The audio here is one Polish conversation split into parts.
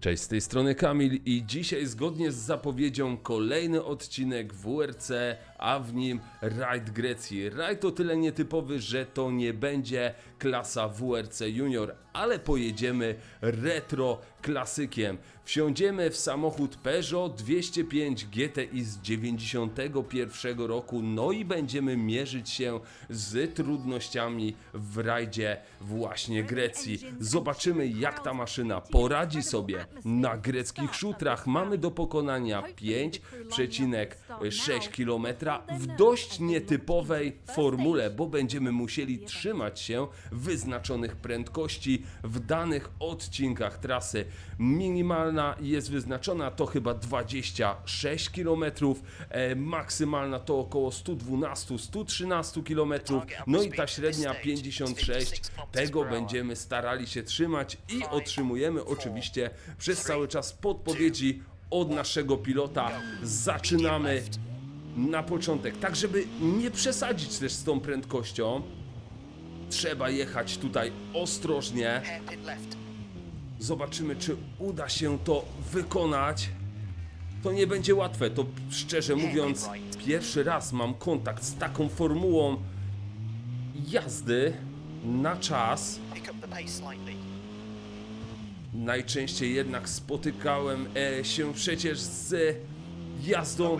Cześć, z tej strony Kamil i dzisiaj zgodnie z zapowiedzią kolejny odcinek WRC, a w nim rajd Grecji. Rajd o tyle nietypowy, że to nie będzie klasa WRC Junior, ale pojedziemy retro klasykiem. Wsiądziemy w samochód Peugeot 205 GTI z 91 roku, no i będziemy mierzyć się z trudnościami w rajdzie właśnie Grecji. Zobaczymy jak ta maszyna poradzi sobie na greckich szutrach. Mamy do pokonania 5,6 km w dość nietypowej formule, bo będziemy musieli trzymać się wyznaczonych prędkości w danych odcinkach trasy. Minimalna jest wyznaczona to chyba 26 km, e, maksymalna to około 112-113 km, no i ta średnia 56. Tego będziemy starali się trzymać i otrzymujemy oczywiście przez cały czas podpowiedzi od naszego pilota. Zaczynamy na początek, tak żeby nie przesadzić też z tą prędkością. Trzeba jechać tutaj ostrożnie. Zobaczymy, czy uda się to wykonać. To nie będzie łatwe, to szczerze mówiąc, pierwszy raz mam kontakt z taką formułą jazdy na czas. Najczęściej jednak spotykałem e, się przecież z jazdą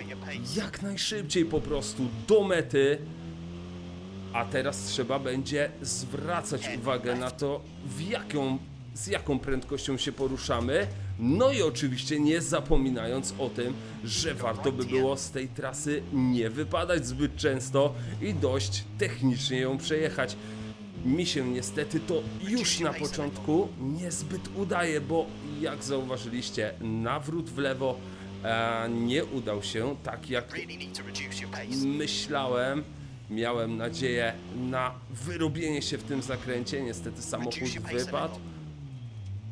jak najszybciej po prostu do mety. A teraz trzeba będzie zwracać uwagę na to, w jaką, z jaką prędkością się poruszamy. No i oczywiście nie zapominając o tym, że warto by było z tej trasy nie wypadać zbyt często i dość technicznie ją przejechać. Mi się niestety to już na początku niezbyt udaje, bo jak zauważyliście, nawrót w lewo nie udał się tak jak myślałem. Miałem nadzieję na wyrobienie się w tym zakręcie. Niestety samochód wypadł.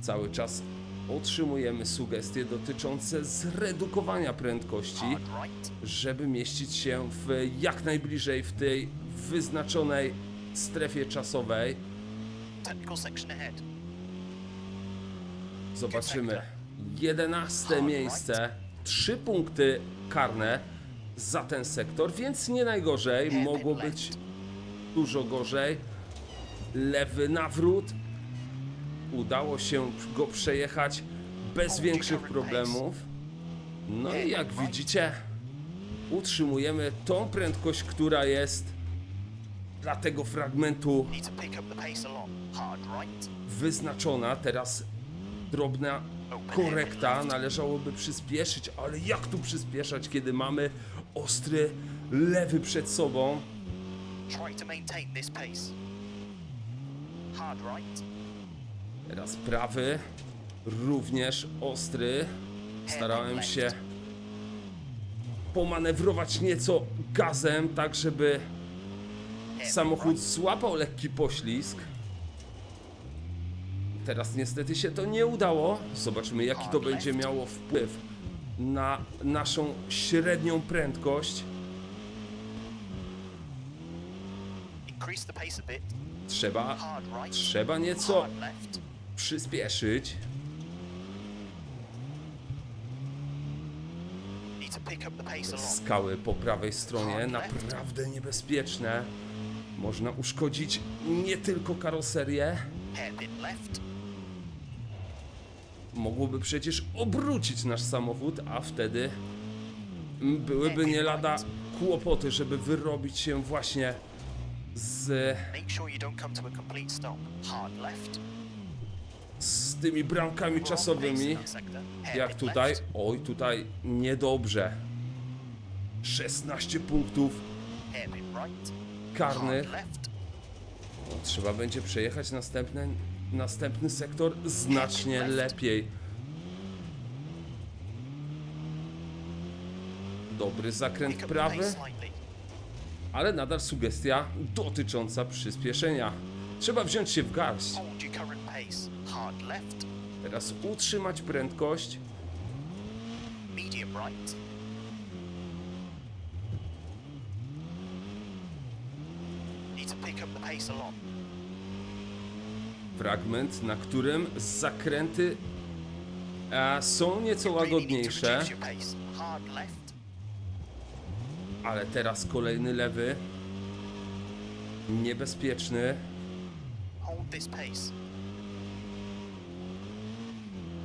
Cały czas otrzymujemy sugestie dotyczące zredukowania prędkości, żeby mieścić się w jak najbliżej w tej wyznaczonej strefie czasowej. Zobaczymy. 11 miejsce, 3 punkty karne za ten sektor, więc nie najgorzej. Mogło być dużo gorzej. Lewy nawrót. Udało się go przejechać bez większych problemów. No i jak widzicie, utrzymujemy tą prędkość, która jest dla tego fragmentu wyznaczona. Teraz drobna korekta. Należałoby przyspieszyć, ale jak tu przyspieszać, kiedy mamy ostry lewy przed sobą? Teraz prawy, również ostry. Starałem się pomanewrować nieco gazem, tak żeby samochód złapał lekki poślizg. Teraz niestety się to nie udało. Zobaczymy, jaki to będzie miało wpływ na naszą średnią prędkość. Trzeba, trzeba nieco przyspieszyć. Skały po prawej stronie, naprawdę niebezpieczne. Można uszkodzić nie tylko karoserię. Mogłoby przecież obrócić nasz samochód, a wtedy byłyby nie lada kłopoty, żeby wyrobić się właśnie z, z tymi bramkami czasowymi, jak tutaj. Oj, tutaj niedobrze. 16 punktów karnych. Trzeba będzie przejechać następny, następny sektor znacznie lepiej. Dobry zakręt prawy, ale nadal sugestia dotycząca przyspieszenia. Trzeba wziąć się w garść. Teraz utrzymać prędkość. Need to pick up the pace. Fragment, na którym zakręty e, są nieco łagodniejsze, ale teraz kolejny lewy. Niebezpieczny.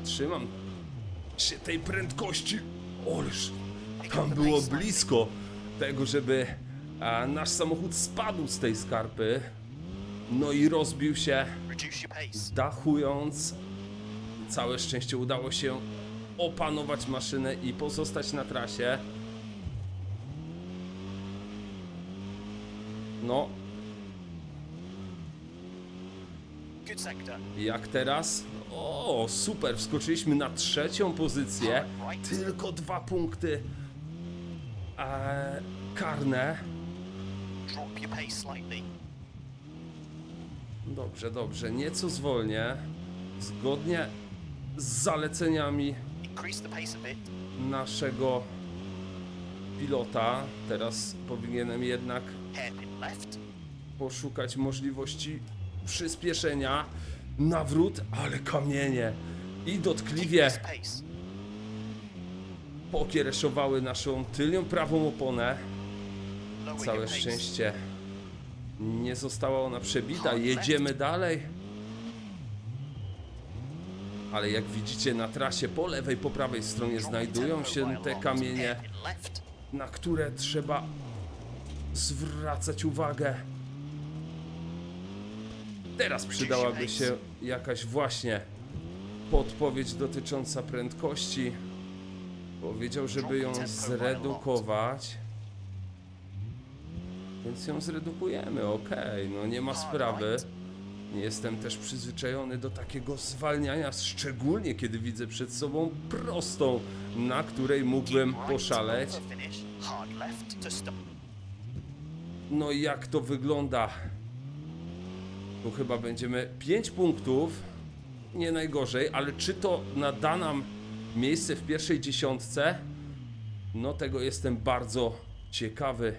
Trzymam się tej prędkości. Oleż tam było blisko tego, żeby a, nasz samochód spadł z tej skarpy. No i rozbił się. Dachując. Całe szczęście udało się opanować maszynę i pozostać na trasie. No. Jak teraz? O, super, wskoczyliśmy na trzecią pozycję. Tylko dwa punkty e, karne. Drop your pace slightly. Dobrze, dobrze, nieco zwolnię. Zgodnie z zaleceniami naszego pilota. Teraz powinienem jednak poszukać możliwości przyspieszenia. Nawrót, ale kamienie. I dotkliwie pokiereszowały naszą tylnią prawą oponę. Całe szczęście nie została ona przebita. Jedziemy dalej. Ale jak widzicie na trasie po lewej, po prawej stronie znajdują się te kamienie, na które trzeba zwracać uwagę. Teraz przydałaby się jakaś właśnie podpowiedź dotycząca prędkości. Powiedział, żeby ją zredukować. Więc ją zredukujemy, okej, no nie ma sprawy. Nie jestem też przyzwyczajony do takiego zwalniania, szczególnie kiedy widzę przed sobą prostą, na której mógłbym poszaleć. No i jak to wygląda? Tu chyba będziemy 5 punktów. Nie najgorzej, ale czy to nada nam miejsce w pierwszej dziesiątce? No tego jestem bardzo ciekawy.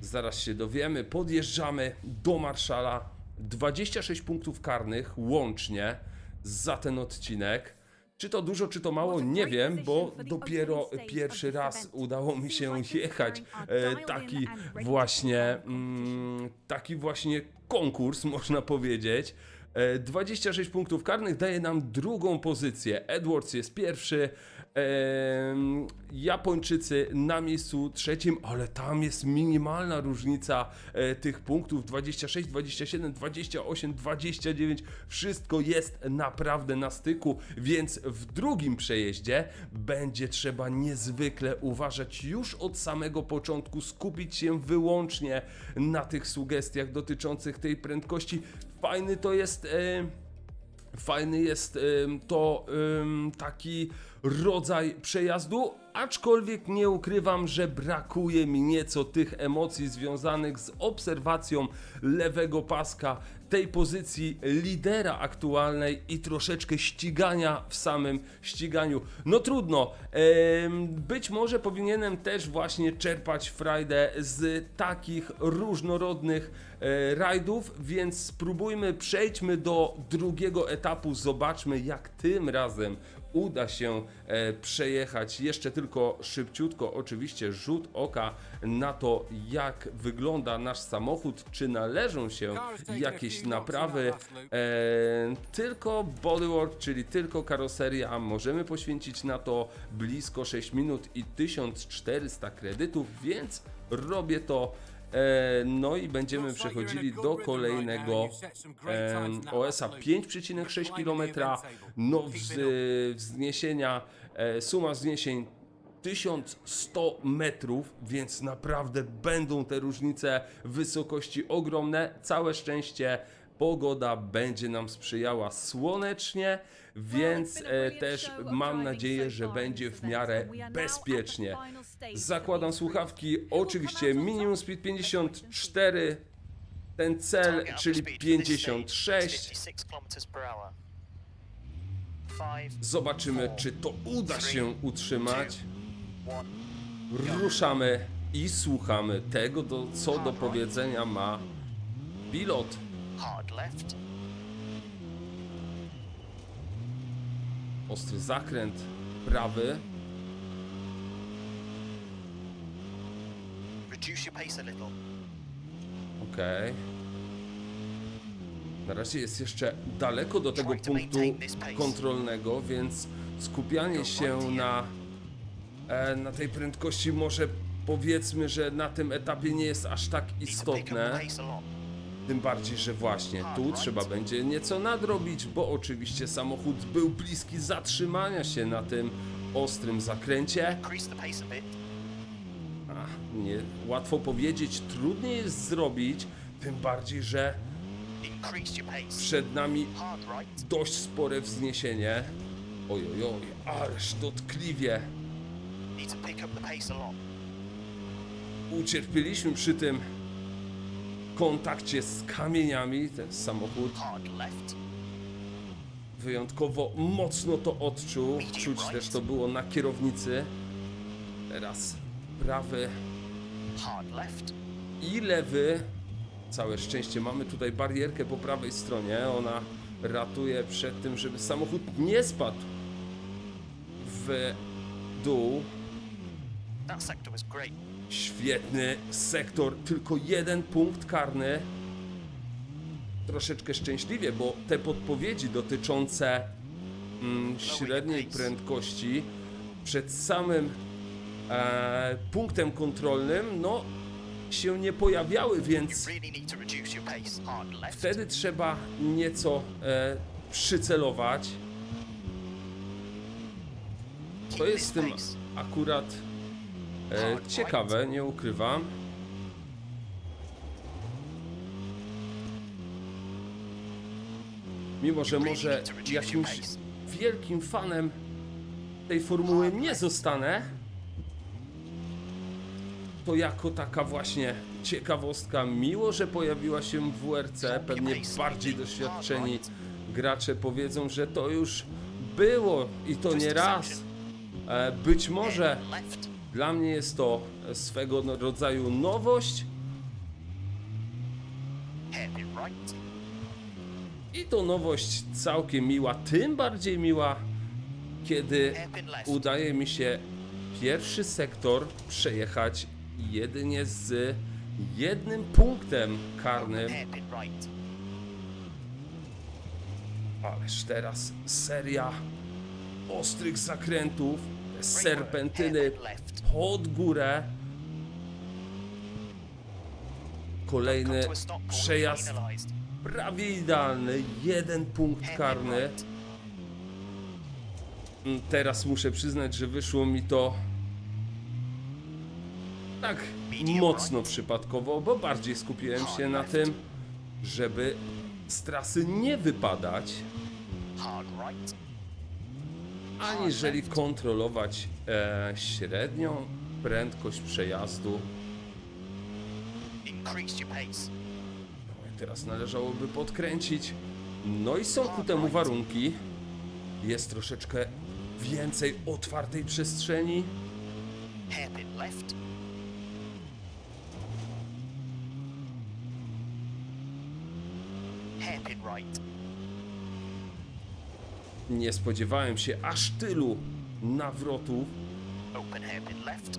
Zaraz się dowiemy. Podjeżdżamy do Marszala. 26 punktów karnych łącznie za ten odcinek. Czy to dużo, czy to mało, nie wiem, bo dopiero pierwszy raz udało mi się jechać e, taki właśnie, mm, taki właśnie konkurs, można powiedzieć. E, 26 punktów karnych daje nam drugą pozycję. Edwards jest pierwszy, Japończycy na miejscu trzecim, ale tam jest minimalna różnica e, tych punktów 26, 27, 28, 29. Wszystko jest naprawdę na styku, więc w drugim przejeździe będzie trzeba niezwykle uważać już od samego początku, skupić się wyłącznie na tych sugestiach dotyczących tej prędkości. Fajny to jest. E, Fajny jest to taki rodzaj przejazdu, aczkolwiek nie ukrywam, że brakuje mi nieco tych emocji związanych z obserwacją lewego paska, tej pozycji lidera aktualnej i troszeczkę ścigania w samym ściganiu. No trudno, być może powinienem też właśnie czerpać frajdę z takich różnorodnych e, rajdów, więc spróbujmy, przejdźmy do drugiego etapu, zobaczmy jak tym razem uda się e, przejechać jeszcze tylko szybciutko, oczywiście rzut oka na to jak wygląda nasz samochód, czy należą się jakieś naprawy, e, tylko bodywork, czyli tylko karoseria, możemy poświęcić na to blisko 6 minut i 1400 kredytów, więc robię to no i będziemy przechodzili do kolejnego e, OS-a 5,6 km. No wz, wzniesienia, e, suma wzniesień 1100 metrów, więc naprawdę będą te różnice wysokości ogromne. Całe szczęście pogoda będzie nam sprzyjała słonecznie, więc e, też mam nadzieję, że będzie w miarę bezpiecznie. Zakładam słuchawki, oczywiście minimum speed 54, ten cel, czyli upper speed for this stage is 56. 56 kilometers per hour. Five, Zobaczymy, czy to uda się utrzymać. Ruszamy i słuchamy tego, do, co do powiedzenia ma pilot. Hard left. Ostry zakręt prawy. Reduce your pace a little. Okej. Na razie jest jeszcze daleko do tego punktu kontrolnego, więc skupianie się na, e, na tej prędkości może powiedzmy, że na tym etapie nie jest aż tak istotne. Tym bardziej, że właśnie tu trzeba będzie nieco nadrobić, bo oczywiście samochód był bliski zatrzymania się na tym ostrym zakręcie. Ach, nie, łatwo powiedzieć, trudniej jest zrobić, tym bardziej, że przed nami dość spore wzniesienie. Ojojoj, ależ dotkliwie. Ucierpieliśmy przy tym kontakcie z kamieniami. Ten samochód wyjątkowo mocno to odczuł. Czuć też to było na kierownicy. Teraz prawy i lewy. Całe szczęście mamy tutaj barierkę po prawej stronie. Ona ratuje przed tym, żeby samochód nie spadł w dół. That sector was great. Świetny sektor, tylko jeden punkt karny. Troszeczkę szczęśliwie, bo te podpowiedzi dotyczące mm, średniej prędkości przed samym e, punktem kontrolnym, no się nie pojawiały, więc wtedy trzeba nieco e, przycelować. To jest z tym akurat e, ciekawe, nie ukrywam. Mimo, że może jakimś wielkim fanem tej formuły nie zostanę, to jako taka właśnie ciekawostka, miło, że pojawiła się w WRC, pewnie bardziej doświadczeni gracze powiedzą, że to już było i to nie raz. E, Być może. Dla mnie jest to swego rodzaju nowość i to nowość całkiem miła, tym bardziej miła, kiedy udaje mi się pierwszy sektor przejechać jedynie z jednym punktem karnym. Ależ teraz seria ostrych zakrętów, serpentyny pod górę. Kolejny przejazd prawie idealny, jeden punkt karny. Teraz muszę przyznać, że wyszło mi to tak mocno przypadkowo, bo bardziej skupiłem się na tym, żeby z trasy nie wypadać. Aniżeli kontrolować e, średnią prędkość przejazdu. Teraz należałoby podkręcić. No i są ku temu warunki. Jest troszeczkę więcej otwartej przestrzeni. Hairpin right. Nie spodziewałem się aż tylu nawrotów. Open hairpin left.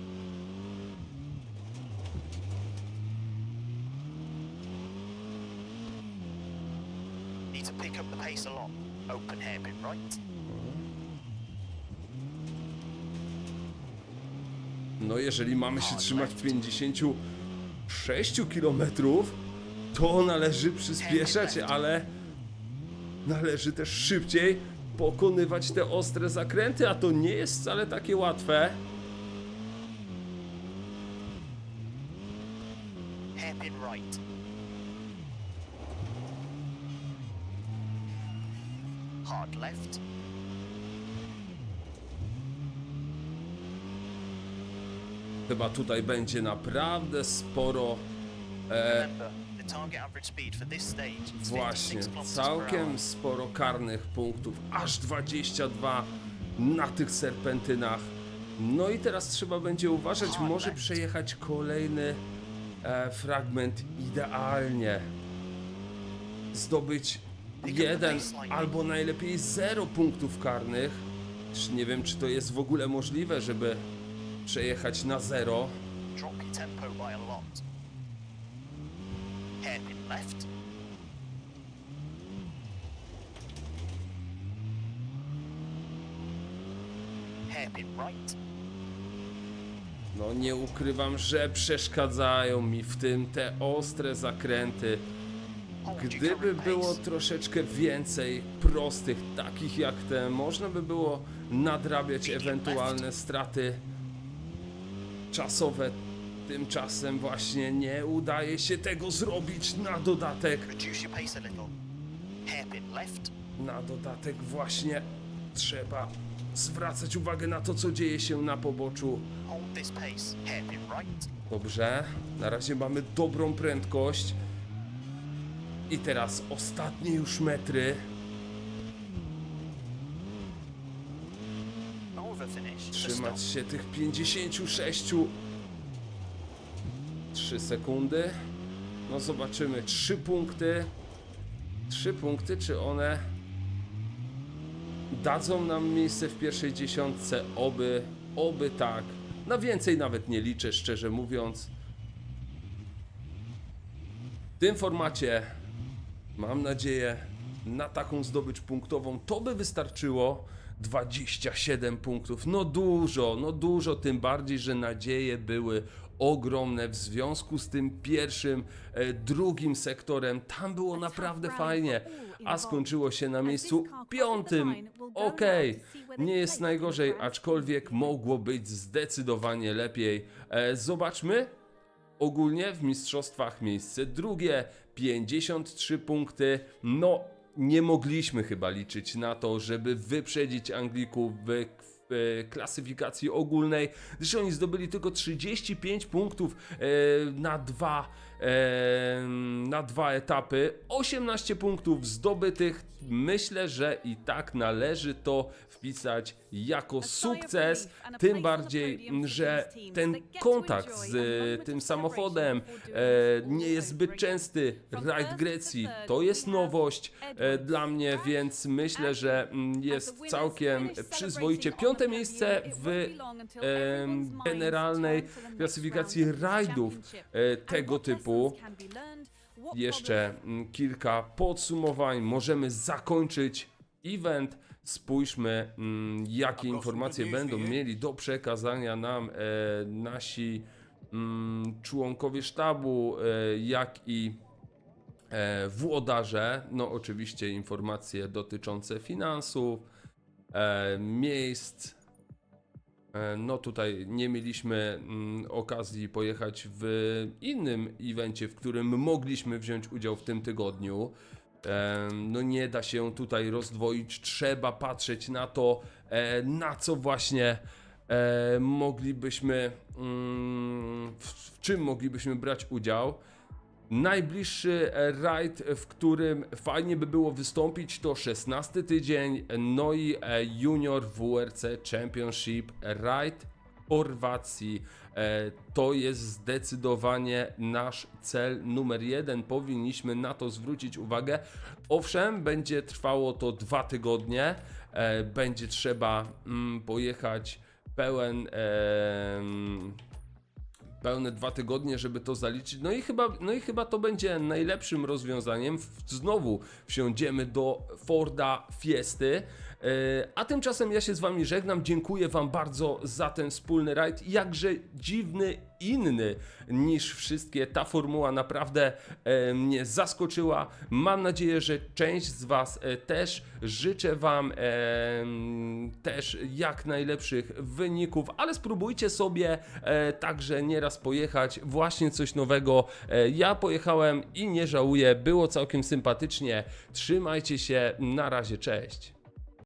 Need to pick up the pace a lot. Open hairpin right. No jeżeli mamy się trzymać 56 km, to należy przyspieszać, ale należy też szybciej pokonywać te ostre zakręty, a to nie jest wcale takie łatwe. Hard left. Chyba tutaj będzie naprawdę sporo e, is Właśnie, 56 km per całkiem sporo karnych punktów, aż 22 na tych serpentynach. No i teraz trzeba będzie uważać, może przejechać kolejny e, fragment idealnie. Zdobyć jeden albo najlepiej zero punktów karnych. Już nie wiem, czy to jest w ogóle możliwe, żeby przejechać na zero. Drop tempo by a lot. Hairpin left. Hairpin right. No nie ukrywam, że przeszkadzają mi w tym te ostre zakręty. Gdyby było troszeczkę więcej prostych, takich jak te, można by było nadrabiać ewentualne straty czasowe. Tymczasem właśnie nie udaje się tego zrobić na dodatek. Reduce your pace a little. Hairpin left. Na dodatek właśnie trzeba zwracać uwagę na to, co dzieje się na poboczu. Hold this pace. Hairpin right. Dobrze, na razie mamy dobrą prędkość. I teraz ostatnie już metry. Over finish. Trzymać się tych 56. 3 sekundy. No zobaczymy. 3 punkty. 3 punkty, czy one dadzą nam miejsce w pierwszej dziesiątce? Oby, oby tak. Na więcej nawet nie liczę, szczerze mówiąc. W tym formacie mam nadzieję na taką zdobycz punktową to by wystarczyło 27 punktów. No dużo, no dużo, tym bardziej, że nadzieje były ogromne w związku z tym pierwszym, e, drugim sektorem. Tam było naprawdę fajnie, a skończyło się na miejscu piątym. Okej, nie jest najgorzej, aczkolwiek mogło być zdecydowanie lepiej. E, zobaczmy, ogólnie w mistrzostwach miejsce drugie, 53 punkty. No, nie mogliśmy chyba liczyć na to, żeby wyprzedzić Anglików w, klasyfikacji ogólnej, gdyż oni zdobyli tylko 35 punktów e, na dwa. e, Na dwa etapy, 18 punktów zdobytych. Myślę, że i tak należy to wpisać jako sukces. Tym bardziej, że ten kontakt z tym samochodem e, nie jest zbyt częsty. Rajd Grecji to jest nowość e, dla mnie, więc myślę, że mm, jest całkiem przyzwoicie. Piąte miejsce w generalnej klasyfikacji rajdów e, tego typu. Jeszcze mm, kilka podsumowań. Możemy zakończyć event. Spójrzmy, mm, jakie informacje będą mieli do przekazania nam e, nasi mm, członkowie sztabu, e, jak i e, włodarze. No, oczywiście informacje dotyczące finansów, miejsc. No tutaj nie mieliśmy mm, okazji pojechać w innym evencie, w którym mogliśmy wziąć udział w tym tygodniu. No nie da się tutaj rozdwoić, trzeba patrzeć na to, e, na co właśnie e, moglibyśmy, mm, w, czym moglibyśmy brać udział. Najbliższy rajd, w którym fajnie by było wystąpić, to 16 tydzień. NOI e, Junior WRC Championship Rajd w Chorwacji. E, To jest zdecydowanie nasz cel numer jeden. Powinniśmy na to zwrócić uwagę. Owszem, będzie trwało to dwa tygodnie. E, Będzie trzeba mm, pojechać pełen. pełne dwa tygodnie, żeby to zaliczyć. No i chyba, no i chyba to będzie najlepszym rozwiązaniem. Znowu wsiądziemy do Forda Fiesty. E, A tymczasem ja się z wami żegnam. Dziękuję wam bardzo za ten wspólny rajd. Jakże dziwny, inny niż wszystkie. Ta formuła naprawdę e, mnie zaskoczyła. Mam nadzieję, że część z was e, też. Życzę wam też jak najlepszych wyników, ale spróbujcie sobie także nieraz pojechać. Właśnie coś nowego. Ja pojechałem i nie żałuję. Było całkiem sympatycznie. Trzymajcie się. Na razie, cześć.